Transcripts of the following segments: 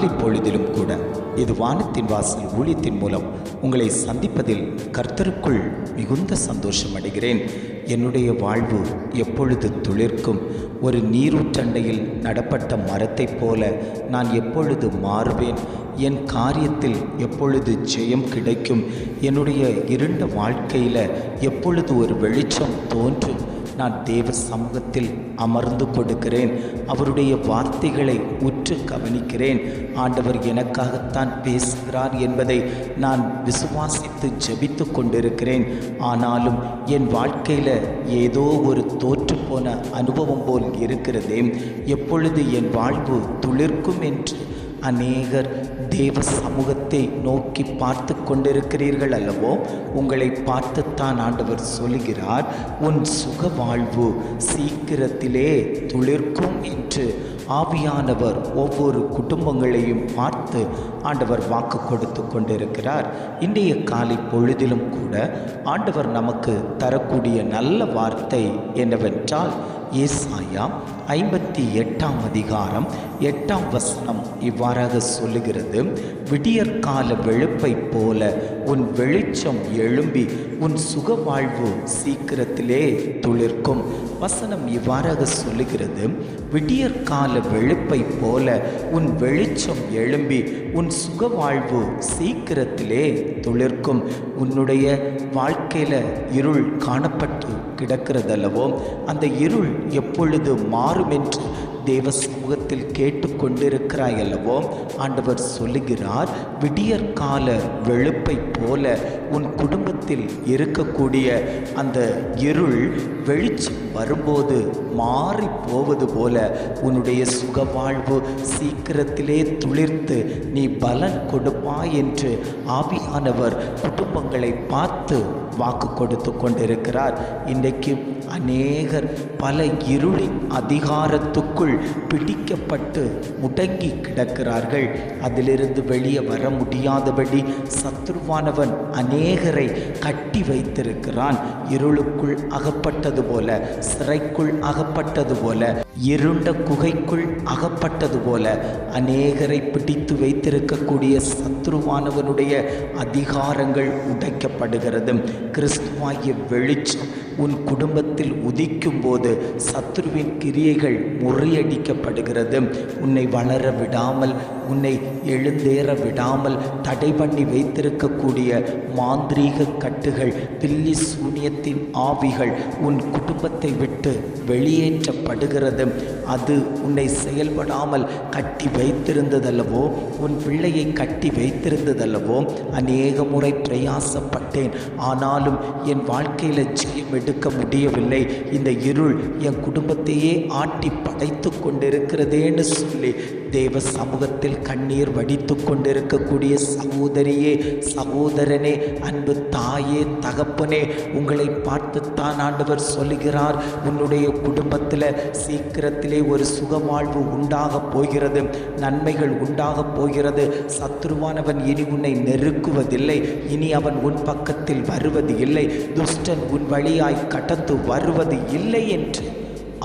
காலை பொழுதிலும் கூட இது வானத்தின் வாசல் ஊழியத்தின் மூலம் உங்களை சந்திப்பதில் கர்த்தருக்குள் மிகுந்த சந்தோஷம் அடைகிறேன். என்னுடைய வாழ்வு எப்பொழுது துளிர்க்கும்? ஒரு நீரூற்றண்டையில் நடப்பட்ட மரத்தைப் போல நான் எப்பொழுது மாறுவேன்? என் காரியத்தில் எப்பொழுது ஜெயம் கிடைக்கும்? என்னுடைய இருண்ட வாழ்க்கையில் எப்பொழுது ஒரு வெளிச்சம் தோன்றும்? நான் தேவ சமூகத்தில் அமர்ந்து கொடுக்கிறேன். அவருடைய வார்த்தைகளை உற்று கவனிக்கிறேன். ஆண்டவர் எனக்காகத்தான் பேசுகிறார் என்பதை நான் விசுவாசித்து ஜபித்து கொண்டிருக்கிறேன். ஆனாலும் என் வாழ்க்கையில் ஏதோ ஒரு தோற்றுப்போன அனுபவம் போல் இருக்கிறதே. எப்பொழுது என் வாழ்வு துளிர்க்கும் என்று அநேகர் தேவ சமூகத்தை நோக்கி பார்த்து கொண்டிருக்கிறீர்கள் அல்லவோ உங்களை பார்த்துத்தான் ஆண்டவர் சொல்லுகிறார் உன் சுக வாழ்வு சீக்கிரத்திலே துளிர்க்கும் என்று ஆவியானவர் ஒவ்வொரு குடும்பங்களையும் பார்த்து ஆண்டவர் வாக்கு கொடுத்து கொண்டிருக்கிறார். இன்றைய காலை பொழுதிலும் கூட ஆண்டவர் நமக்கு தரக்கூடிய நல்ல வார்த்தை என்னவென்றால் ஏசாயா ஐம்பத்தி எட்டாம் அதிகாரம் எட்டாம் வசனம் இவ்வாறாக சொல்லுகிறது விடியற்கால வெளுப்பை போல உன் வெளிச்சம் எழும்பி உன் சுக வாழ்வு சீக்கிரத்திலே துளிர்க்கும். வசனம் இவ்வாறாக சொல்லுகிறது விடியற்கால வெளுப்பை போல உன் வெளிச்சம் எழும்பி உன் சுக வாழ்வு சீக்கிரத்திலே துளிர்க்கும். உன்னுடைய வாழ்க்கையில் இருள் காணப்பட்டு கிடக்கிறதல்லவோ அந்த இருள் எப்பொழுது மாறும் என்று தேவ சமூகத்தில் கேட்டுக்கொண்டிருக்கிறாய் அல்லவோ ஆண்டவர் சொல்லுகிறார் விடியற்கால வெளுப்பை போல உன் குடும்பத்தில் இருக்கக்கூடிய அந்த இருள் வெளிச்சம் வரும்போது மாறி போவது போல உன்னுடைய சுகவாழ்வு சீக்கிரத்திலே துளிர்த்து நீ பலன் கொடுப்பாய் என்று ஆவியானவர் குடும்பங்களை பார்த்து வாக்கு கொடுத்து கொண்டிருக்கிறார். இன்றைக்கு அநேகர் பல இருளின் அதிகாரத்துக்குள் பிடிக்கப்பட்டு முடங்கி கிடக்கிறார்கள். அதிலிருந்து வெளியே வர முடியாதபடி சத்ருவானவன் அநேகரை கட்டி வைத்திருக்கிறான். இருளுக்குள் அகப்பட்ட அகப்பட்டது போல சிறைக்குள் அகப்பட்டது போல இருண்ட குகைக்குள் அகப்பட்டது போல அநேகரை பிடித்து வைத்திருக்கக்கூடிய சத்ருவானவனுடைய அதிகாரங்கள் உடைக்கப்படுகிறது. கிறிஸ்துவாகிய வெளிச்சம் உன் குடும்பத்தில் உதிக்கும் போது சத்ருவின் கிரியைகள் முறியடிக்கப்படுகிறது. உன்னை வளர விடாமல் உன்னை எழுந்தேற விடாமல் தடை பண்ணி வைத்திருக்கக்கூடிய மாந்திரீக கட்டுகள் பில்லி சூனியத்தின் ஆவிகள் உன் குடும்பத்தை விட்டு வெளியேற்றப்படுகிறது. அது உன்னை செயல்படாமல் கட்டி வைத்திருந்ததல்லவோ உன் பிள்ளையை கட்டி வைத்திருந்ததல்லவோ அநேக முறை பிரயாசப்பட்டேன். ஆனாலும் என் வாழ்க்கையில் ஜெயம் எடுக்க முடியவில்லை. இந்த இருள் என் குடும்பத்தையே ஆட்டி படைத்து கொண்டிருக்கிறதேன்னு சொல்லி தேவ சமூகத்தில் கண்ணீர் வடித்து கொண்டிருக்கக்கூடிய சகோதரியே சகோதரனே அன்பு தாயே தகப்பனே உங்களை பார்த்துத்தான் ஆண்டவர் சொல்லுகிறார். உன்னுடைய குடும்பத்தில் சீக்கிரத்திலே ஒரு சுகவாழ்வு உண்டாக போகிறது. நன்மைகள் உண்டாக போகிறது. சத்ருவானவன் இனி உன்னை நெருக்குவதில்லை. இனி அவன் உன் பக்கத்தில் வருவது இல்லை துஷ்டன் உன் வழியாய் கடந்து வருவது இல்லை என்று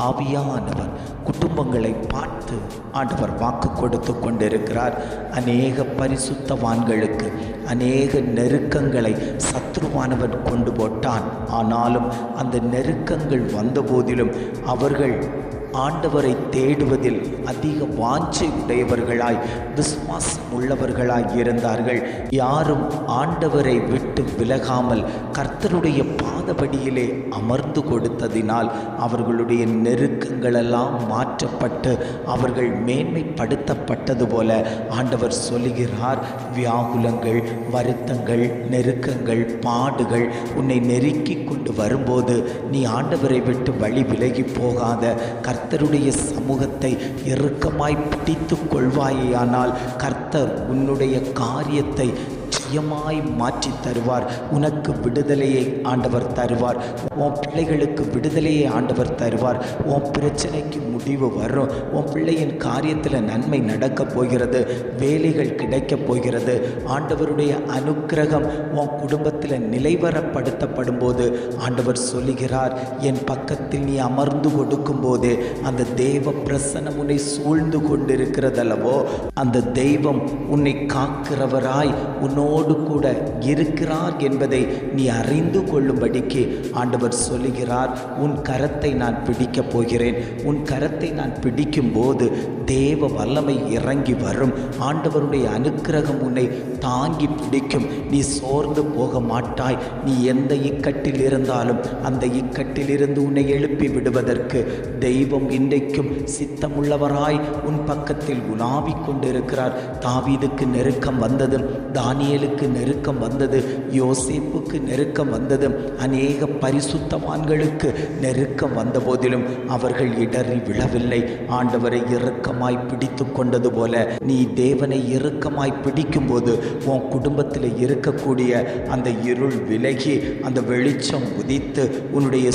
ஆவியானவர் குடும்பங்களை பார்த்து ஆண்டவர் வாக்கு கொடுத்து கொண்டிருக்கிறார். அநேக பரிசுத்தவான்களுக்கு அநேக நெருக்கங்களை சத்ருவானவன் கொண்டு போட்டான். ஆனாலும் அந்த நெருக்கங்கள் வந்தபோதிலும் அவர்கள் ஆண்டவரை தேடுவதில் அதிக வாஞ்சை உடையவர்களாய் விசுவாசம் உள்ளவர்களாய் இருந்தார்கள். யாரும் ஆண்டவரை விட்டு விலகாமல் கர்த்தருடைய பா பாதபடியிலே அமர்ந்து கொடுத்ததினால் அவர்களுடைய நெருக்கங்களெல்லாம் மாற்றப்பட்டு அவர்கள் மேன்மைப்படுத்தப்பட்டது போல ஆண்டவர் சொல்லுகிறார் வியாகுலங்கள் வருத்தங்கள் நெருக்கங்கள் பாடுகள் உன்னை நெருக்கி கொண்டு வரும்போது நீ ஆண்டவரை விட்டு வழி விலகி போகாத. கர்த்தருடைய சமூகத்தை இறுக்கமாய் பிடித்து கொள்வாயேயானால் கர்த்தர் உன்னுடைய காரியத்தை சுயமாய் மாற்றி தருவார். உனக்கு விடுதலையை ஆண்டவர் தருவார். உன் பிள்ளைகளுக்கு விடுதலையை ஆண்டவர் தருவார். உன் பிரச்சனைக்கு முடிவு வரும். உன் பிள்ளையின் காரியத்தில் நன்மை நடக்கப் போகிறது. வேலைகள் கிடைக்கப் போகிறது. ஆண்டவருடைய அனுக்கிரகம் உன் குடும்பத்தில் நிலைவரப்படுத்தப்படும் போது ஆண்டவர் சொல்லுகிறார் என் பக்கத்தில் நீ அமர்ந்து கொடுக்கும் போதே அந்த தெய்வ பிரசனம் உன்னை சூழ்ந்து கொண்டிருக்கிறதல்லவோ? அந்த தெய்வம் உன்னை காக்கிறவராய் உன்னோடு கூட இருக்கிறார் என்பதை நீ அறிந்து கொள்ளும்படிக்கு ஆண்டவர் சொல்லுகிறார் உன் கரத்தை நான் பிடிக்கப் போகிறேன். உன் கரத்தை நான் பிடிக்கும் போது தேவ வல்லமை இறங்கி வரும். ஆண்டவருடைய அனுக்கிரகம் உன்னை தாங்கி பிடிக்கும். நீ சோர்ந்து போக மாட்டாய். நீ எந்த இக்கட்டில் இருந்தாலும் அந்த இக்கட்டிலிருந்து உன்னை எழுப்பி விடுவதற்கு தெய்வம் இன்றைக்கும் சித்தமுள்ளவராய் உன் பக்கத்தில் உலாவிக் கொண்டிருக்கிறார். தாவீதுக்கு நெருக்கம் வந்ததும் ராகேலுக்கு நெருக்கம் வந்தது யோசிப்புக்கு நெருக்கம் வந்தது அநேக பரிசுத்தவான்களுக்கு நெருக்கம் வந்த போதிலும் அவர்கள் இடறி விழவில்லை. ஆண்டவரை இறுக்கமாய் பிடித்து கொண்டது போல நீ தேவனை இறுக்கமாய் பிடிக்கும்போது உன் குடும்பத்தில் இருக்கக்கூடிய அந்த இருள் விலகி அந்த வெளிச்சம் உதித்து உன்னுடைய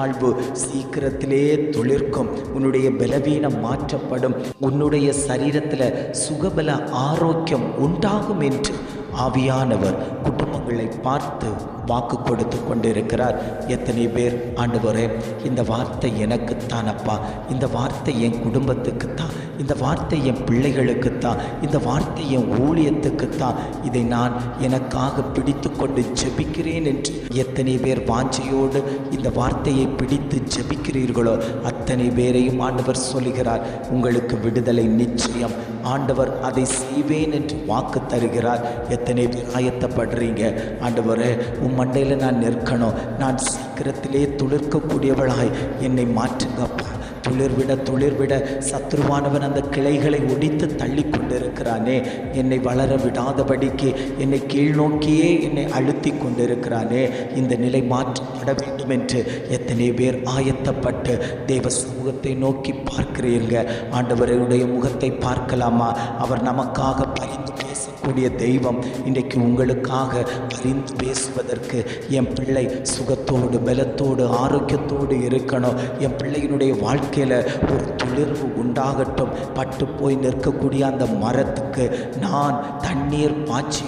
வாழ்வு சீக்கிரத்திலே துளிர்க்கும். உன்னுடைய பலவீனம் மாற்றப்படும். உன்னுடைய சரீரத்தில் சுகபல ஆரோக்கியம் உண்டாகும் என்று ஆவியானவர் குடும்பங்களை பார்த்து வாக்கு கொடுத்து கொண்டிருக்கிறார். எத்தனை பேர்? ஆண்டவரே இந்த வார்த்தை எனக்குத்தான் அப்பா. இந்த வார்த்தை என் குடும்பத்துக்குத்தான். இந்த வார்த்தை என் பிள்ளைகளுக்குத்தான். இந்த வார்த்தை என் ஊழியத்துக்குத்தான். இதை நான் எனக்காக பிடித்து கொண்டு ஜெபிக்கிறேன் என்று எத்தனை பேர் வாஞ்சையோடு இந்த வார்த்தையை பிடித்து ஜெபிக்கிறீர்களோ அத்தனை பேரையும் ஆண்டவர் சொல்லுகிறார் உங்களுக்கு விடுதலை நிச்சயம். ஆண்டவர் அதை செய்வேன் என்று வாக்கு தருகிறார். எத்தனை பேர் ஆயத்தப்படுறீங்க? ஆண்டவர் உம் மண்டையில் நான் நிற்கணும். நான் சீக்கிரத்திலே துளிர்க்கக்கூடியவளாய் என்னை மாற்றுங்கப்பா. துளிர்விட துளிர்விட சத்ருவானவன் அந்த கிளைகளை ஒடித்து தள்ளி கொண்டிருக்கிறானே என்னை வளர விடாதபடிக்கு என்னை கீழ்நோக்கியே என்னை அழுத்தி கொண்டிருக்கிறானே. இந்த நிலை மாற்றப்பட வேண்டும் என்று எத்தனை பேர் ஆயத்தப்பட்டு தேவ சமூகத்தை நோக்கி பார்க்கிறீர்கள்? ஆண்டவருடைய முகத்தை பார்க்கலாமா? அவர் நமக்காக பய பேசக்கூடிய தெய்வம் இன்றைக்கு உங்களுக்காக பரிந்து பேசுவதற்கு என் பிள்ளை சுகத்தோடு பலத்தோடு ஆரோக்கியத்தோடு இருக்கணும். என் பிள்ளையினுடைய வாழ்க்கையில் ஒரு துளிர்வு உண்டாகட்டும். பட்டு போய் நிற்கக்கூடிய அந்த மரத்துக்கு நான் தண்ணீர் பாய்ச்சி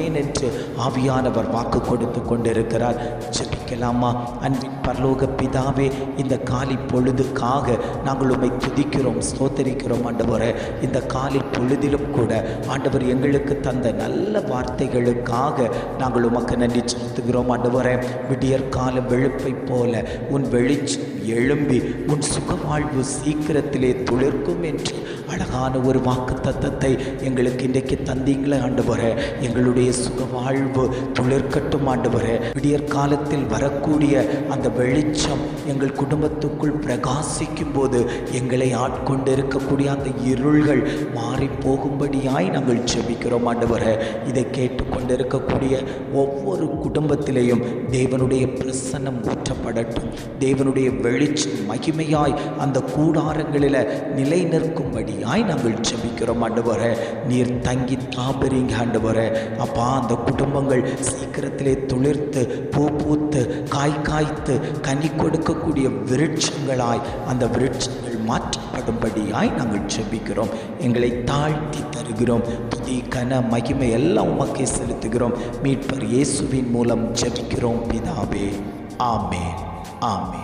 ஊற்றுவேன் என்று ஆவியானவர் வாக்கு கொடுத்து கொண்டிருக்கிறார். ஜபிக்கலாமா? அன்பின் பரலோக பிதாவே இந்த காலி பொழுதுக்காக நாங்கள் உம்மை துதிக்கிறோம் ஸ்தோத்தரிக்கிறோம் ஆண்டவரே. இந்த காலி பொழுதிலும் கூட ஆண்டவர் எங்களுக்கு தந்த நல்ல வார்த்தைகளுக்காக நாங்கள் உமக்கு நன்றி செலுத்துகிறோம் ஆண்டவரே. விடியற் கால வெளுப்பை போல உன் வெளிச்சம் எழும்பி உன் சுகவாழ்வு சீக்கிரத்திலே துளிர்க்கும் என்று அழகான ஒரு வாக்கு தத்தத்தை எங்களுக்கு இன்றைக்கு தந்தீங்களே ஆண்டவரே. எங்களுடைய சுகவாழ்வு துளிர்க்கட்டும் ஆண்டவரே. விடியற் காலத்தில் வரக்கூடிய அந்த வெளிச்சம் எங்கள் குடும்பத்துக்குள் பிரகாசிக்கும் போது எங்களை ஆட்கொண்டு இருக்கக்கூடிய அந்த இருள்கள் மாறி போகும்படியாய் நாங்கள் செபிக்கிறோம் ஆண்டு வர இதை கேட்டுக்கொண்டிருக்கக்கூடிய ஒவ்வொரு குடும்பத்திலேயும் தேவனுடைய பிரசன்னம் ஊற்றப்படட்டும். தேவனுடைய வெளிச்சம் மகிமையாய் அந்த கூடாரங்களில் நிலை நிற்கும்படியாய் நாங்கள் ஜெபிக்கிறோம் ஆண்டவரே. நீர் தங்கி தாபரிங்க ஆண்டவரே. அப்பா அந்த குடும்பங்கள் சீக்கிரத்திலே துளிர்த்து பூ பூத்து காய் காய்த்து கனி கொடுக்கக்கூடிய விருட்சங்களாய் அந்த விருட்சங்கள் மாற்றப்படும்படியாய் நாங்கள் ஜபிக்கிறோம். எங்களை தாழ்த்தி தருகிறோம். புதி கன மகிமை எல்லாம் உமக்கே செலுத்துகிறோம். மீட்பர் இயேசுவின் மூலம் ஜெபிக்கிறோம் பிதாவே. ஆமே ஆமே